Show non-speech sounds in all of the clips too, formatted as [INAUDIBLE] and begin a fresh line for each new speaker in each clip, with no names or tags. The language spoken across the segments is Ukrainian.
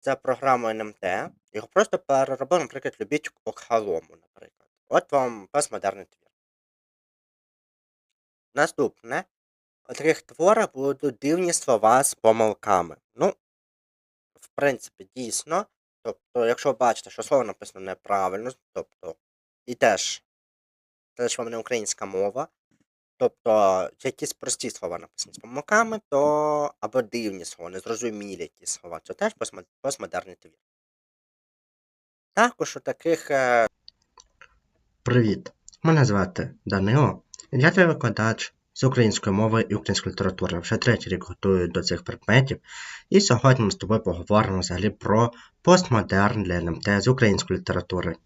за програмою НМТ, його просто переробив, наприклад, любіть Окхалому, наприклад. От вам постмодерний твір. Наступне. У таких творах будуть дивні слова з помилками. Ну, в принципі, дійсно. Тобто, якщо ви бачите, що слово написано неправильно, тобто, і теж, теж вам не українська мова, тобто якісь прості слова написані з помилками, то або дивні слова, незрозумілі якісь слова, це теж постмо- постмодерний твір. Також у таких е,
Привіт! Мене звати Данило. Я твій викладач з української мови і української літератури. Вже третій рік готую до цих предметів. І сьогодні ми з тобою поговоримо взагалі про постмодерн для НМТ з української літератури.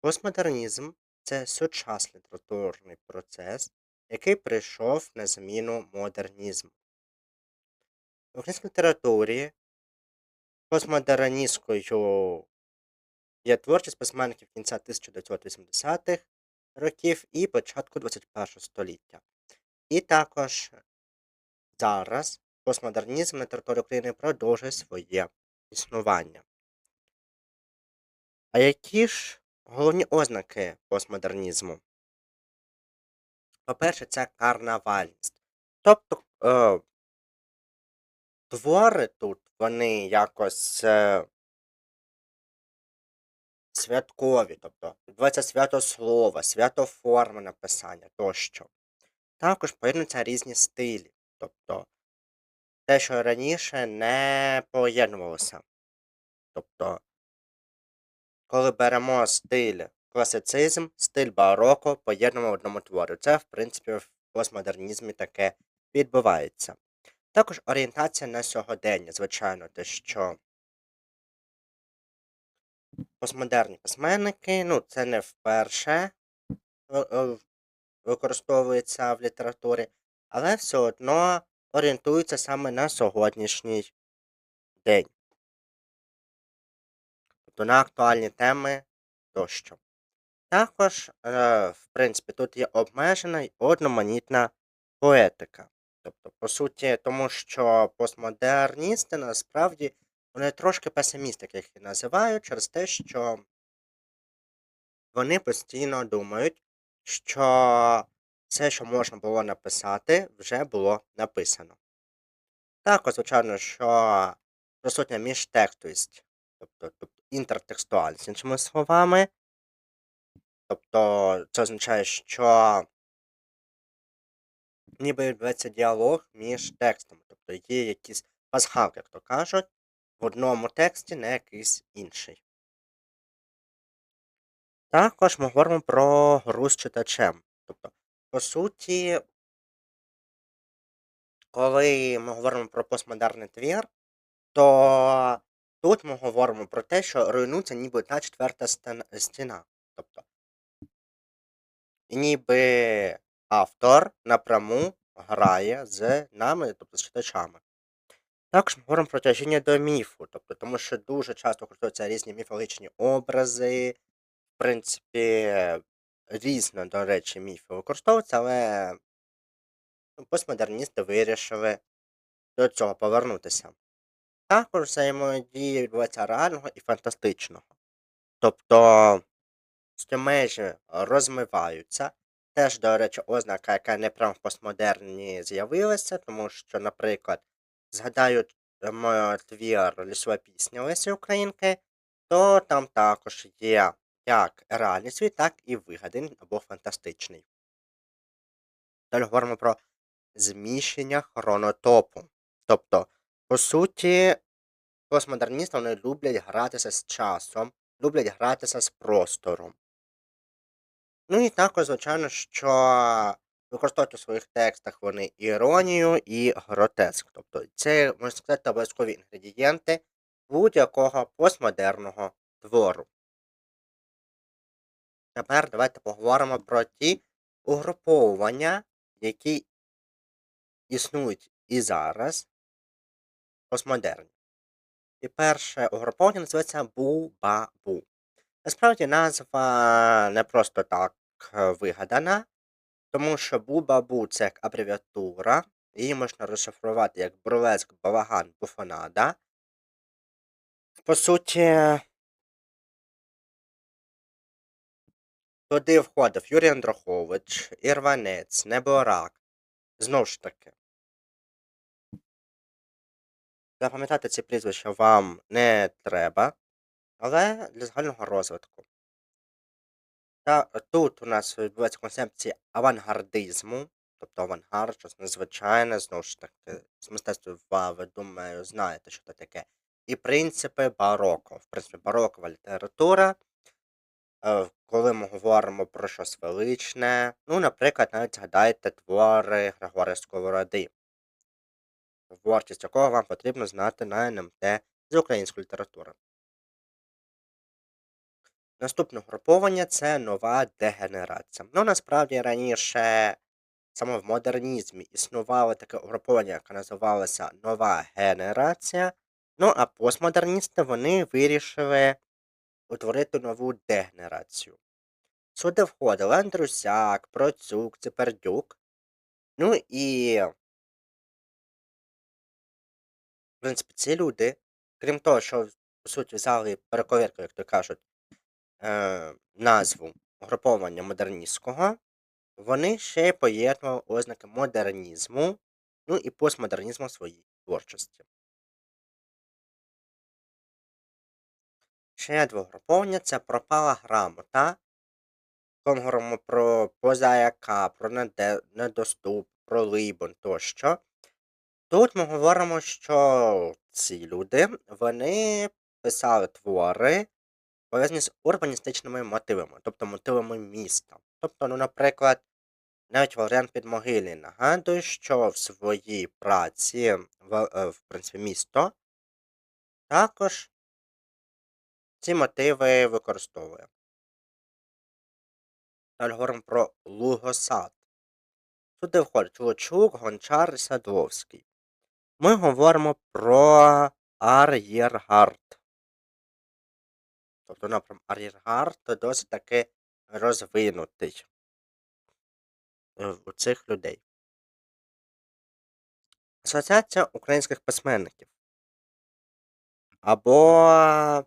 Постмодернізм це сучасний літературний процес, який прийшов на заміну модернізму. В українській літературі постмодерністською є творчість письменників кінця 1980-х років і початку 21 століття. І також зараз постмодернізм на території України продовжує своє існування. А які ж головні ознаки постмодернізму? По-перше, це карнавальність. Тобто е, твори тут вони якось е, святкові, тобто відбувається свято слова, свято форми написання тощо. Також поєднуються різні стилі, тобто те, що раніше не поєднувалося. Тобто, коли беремо стиль класицизм, стиль бароко, поєднуємо в одному творі. Це, в принципі, в постмодернізмі таке відбувається. Також орієнтація на сьогодення, звичайно, те, що постмодерні письменники, ну, це не вперше е, е, використовується в літературі, але все одно орієнтуються саме на сьогоднішній день. Тобто на актуальні теми тощо. Також, е, в принципі, тут є обмежена й одноманітна поетика. Тобто, по суті, тому що постмодерністи насправді вони трошки песимісти, як їх і називають, через те, що вони постійно думають, що все, що можна було написати, вже було написано. Також, звичайно, що присутня міжтекстовість, тобто інтертекстуальність, іншими словами. Тобто це означає, що ніби відбувається діалог між текстами. Тобто є якісь пасхалки, як то кажуть, в одному тексті на якийсь інший. Також ми говоримо про гру з читачем. Тобто, по суті, коли ми говоримо про постмодерний твір, то тут ми говоримо про те, що руйнується ніби та четверта стіна. Тобто, ніби автор напряму грає з нами, тобто з читачами. Також ми говоримо про тяжіння до міфу, тобто, тому що дуже часто використовуються різні міфологічні образи, в принципі, різно, до речі, міфи використовуються, але ну, постмодерністи вирішили до цього повернутися. Також взаємодія відбувається реального і фантастичного. Тобто межі розмиваються. Теж, до речі, ознака, яка не прямо в постмодерні з'явилася, тому що, наприклад, згадаю е, твір Лісова пісня Лесі Українки, то там також є як реальний світ, так і вигаданий або фантастичний. Далі говоримо про зміщення хронотопу. Тобто, по суті, постмодерністи вони люблять гратися з часом, люблять гратися з простором. Ну і також, звичайно, що використовують у своїх текстах вони іронію і гротеск. Тобто це, можна сказати, обов'язкові інгредієнти будь-якого постмодерного твору. Тепер давайте поговоримо про ті угруповування, які існують і зараз постмодерні. І перше угруповання називається Бу-Ба-Бу. Насправді назва не просто так е, вигадана, тому що Бу-Ба-Бу це як абревіатура її можна розшифрувати як бурлеск, балаган, буфонада. По суті, туди входив Юрій Андрухович, Ірванець, Неборак. Знову ж таки. Запам'ятати ці прізвища вам не треба, але для загального розвитку. Та тут у нас відбувається концепція авангардизму, тобто авангард, щось незвичайне, знову ж таки, з мистецтва ви думаю, знаєте, що це таке. І принципи бароко. В принципі, барокова література, е, коли ми говоримо про щось величне, ну, наприклад, навіть згадайте твори Григорія Сковороди, творчість якого вам потрібно знати на НМТ з української літератури. Наступне угруповання це нова дегенерація. Ну, насправді раніше саме в модернізмі існувало таке угруповання, яке називалося нова генерація. Ну, а постмодерністи вони вирішили утворити нову дегенерацію. Сюди входили Андрусяк, Процюк, Цепердюк. Ну і, принципі, ці люди, крім того, що, по суті, взяли перековірку, як то кажуть, е, назву угруповання модерністського, вони ще поєднували ознаки модернізму, ну і постмодернізму в своїй творчості. Ще два угруповання це пропала грамота. Ми говоримо про позаяка, про недоступ, про либон тощо. Тут ми говоримо, що ці люди вони писали твори, пов'язані з урбаністичними мотивами, тобто мотивами міста. Тобто, ну, наприклад, навіть Валеріан Підмогильний нагадує, що в своїй праці, в, е, в принципі, місто також ці мотиви використовує. Далі говоримо про Лугосад. Туди входить Лучук, Гончар і Садовський. Ми говоримо про ар'єргард. Тобто напрям ар'єргард досить таки розвинутий е, у цих людей. Асоціація українських письменників. Або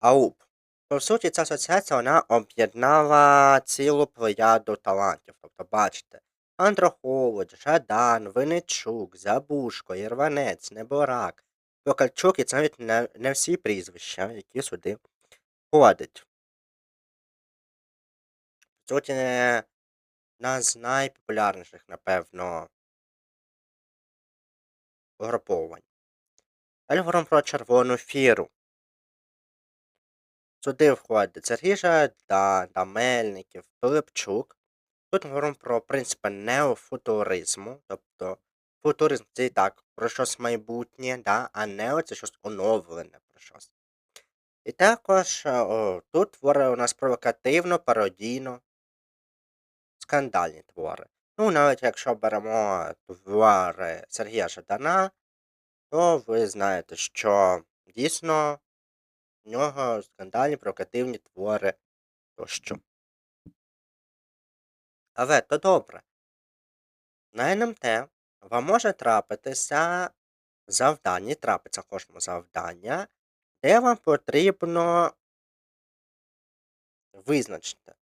АУП. По суті, ця асоціація вона об'єднала цілу плеяду талантів. Тобто, бачите, Андрохович, Жадан, Винничук, Забушко, Ірванець, Неборак, Покальчук, і це навіть не, не всі прізвища, які сюди входять. Суті, одна з найпопулярніших, напевно, угруповань. Говоримо про червону фіру. Сюди входить Сергій Жадан, Мельників, Пилипчук. Тут ми говоримо про принципи неофутуризму, тобто футуризм це і так про щось майбутнє, да? а нео це щось оновлене про щось. І також о, тут твори у нас провокативно, пародійно, скандальні твори. Ну, навіть якщо беремо твори Сергія Жадана, то ви знаєте, що дійсно в нього скандальні провокативні твори тощо. Але то добре. На НМТ вам може трапитися завдання, трапиться кожному завдання, де вам потрібно визначити,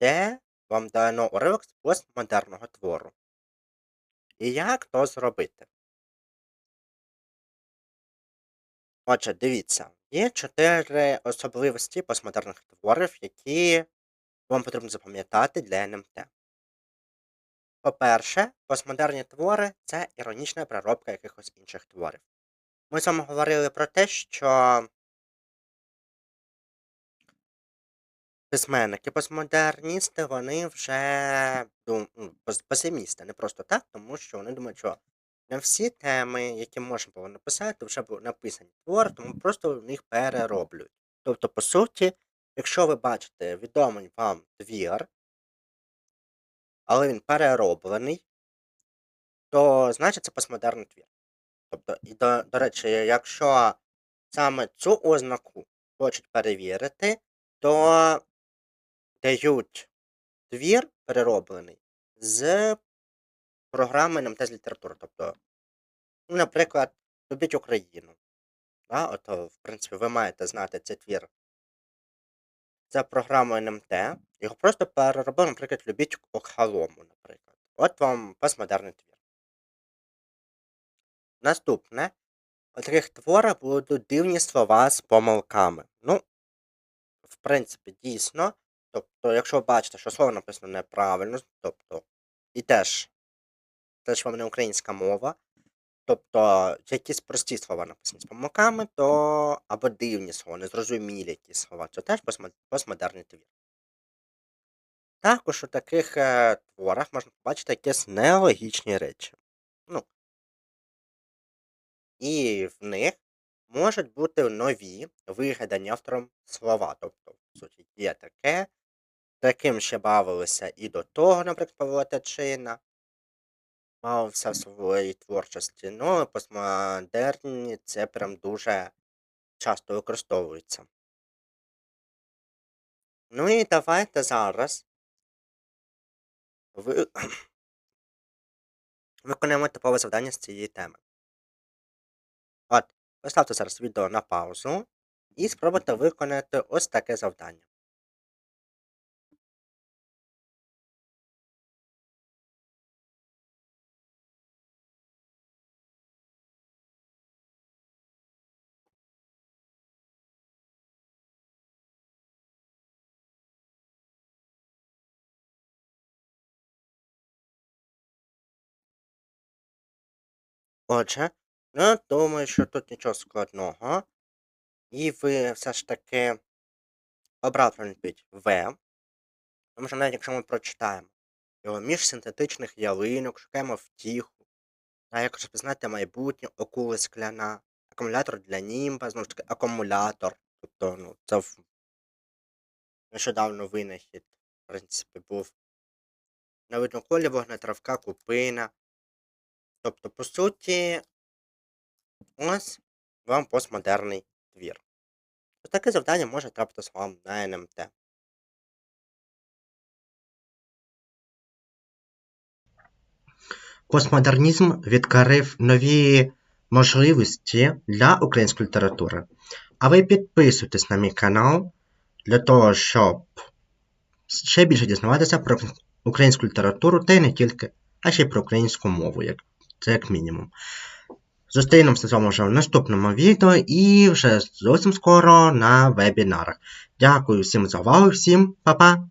де вам дано уривок з постмодерного твору. І як то зробити? Отже, дивіться, є чотири особливості постмодерних творів, які вам потрібно запам'ятати для НМТ. По-перше, постмодерні твори це іронічна переробка якихось інших творів. Ми з вами говорили про те, що письменники постмодерністи, вони вже ну, пес- песимісти, не просто так, тому що вони думають, що не всі теми, які можна було написати, вже були написані твори, тому просто в них перероблюють. Тобто, по суті, якщо ви бачите відомий вам твір, але він перероблений, то значить це постмодерний твір. Тобто, і до, до речі, якщо саме цю ознаку хочуть перевірити, то дають твір перероблений з програми НМТ з літератури. Тобто, ну, наприклад, любіть Україну. Да? От, в принципі, ви маєте знати цей твір. Це програма НМТ. Його просто переробив, наприклад, любіть Окхалому, наприклад. От вам постмодерний твір. Наступне. У таких творах будуть дивні слова з помилками. Ну, в принципі, дійсно. Тобто, якщо ви бачите, що слово написано неправильно, тобто, і теж, теж вам не українська мова, тобто якісь прості слова написані з помилками, то або дивні слова, незрозумілі якісь слова, це теж постмо- постмодерний твір. Також у таких е, творах можна побачити якісь нелогічні речі. Ну, і в них можуть бути нові вигадані автором слова. Тобто, в суті, є таке, таким ще бавилися і до того, наприклад, Павло Тичина. Бавився в своїй творчості. Ну, постмодерні це прям дуже часто використовується. Ну і давайте зараз ви... [CLEARS THROAT] виконаємо типове завдання з цієї теми. От, поставте зараз відео на паузу і спробуйте виконати ось таке завдання. Отже, ну, думаю, що тут нічого складного. І ви все ж таки обрали відповідь В. Тому що навіть якщо ми прочитаємо його між синтетичних ялинок, шукаємо втіху, а як розпізнати майбутнє, окули скляна, акумулятор для німба, знову ж таки, акумулятор. Тобто, ну, це в... нещодавно винахід, в принципі, був. На видноколі вогнетравка, купина. Тобто, по суті, ось вам постмодерний твір. Ось таке завдання може трапитися вам на НМТ.
Постмодернізм відкрив нові можливості для української літератури. А ви підписуйтесь на мій канал для того, щоб ще більше дізнаватися про українську літературу та не тільки, а ще й про українську мову, це як мінімум. Зустрінемося з вами вже в наступному відео і вже зовсім скоро на вебінарах. Дякую всім за увагу, всім па-па!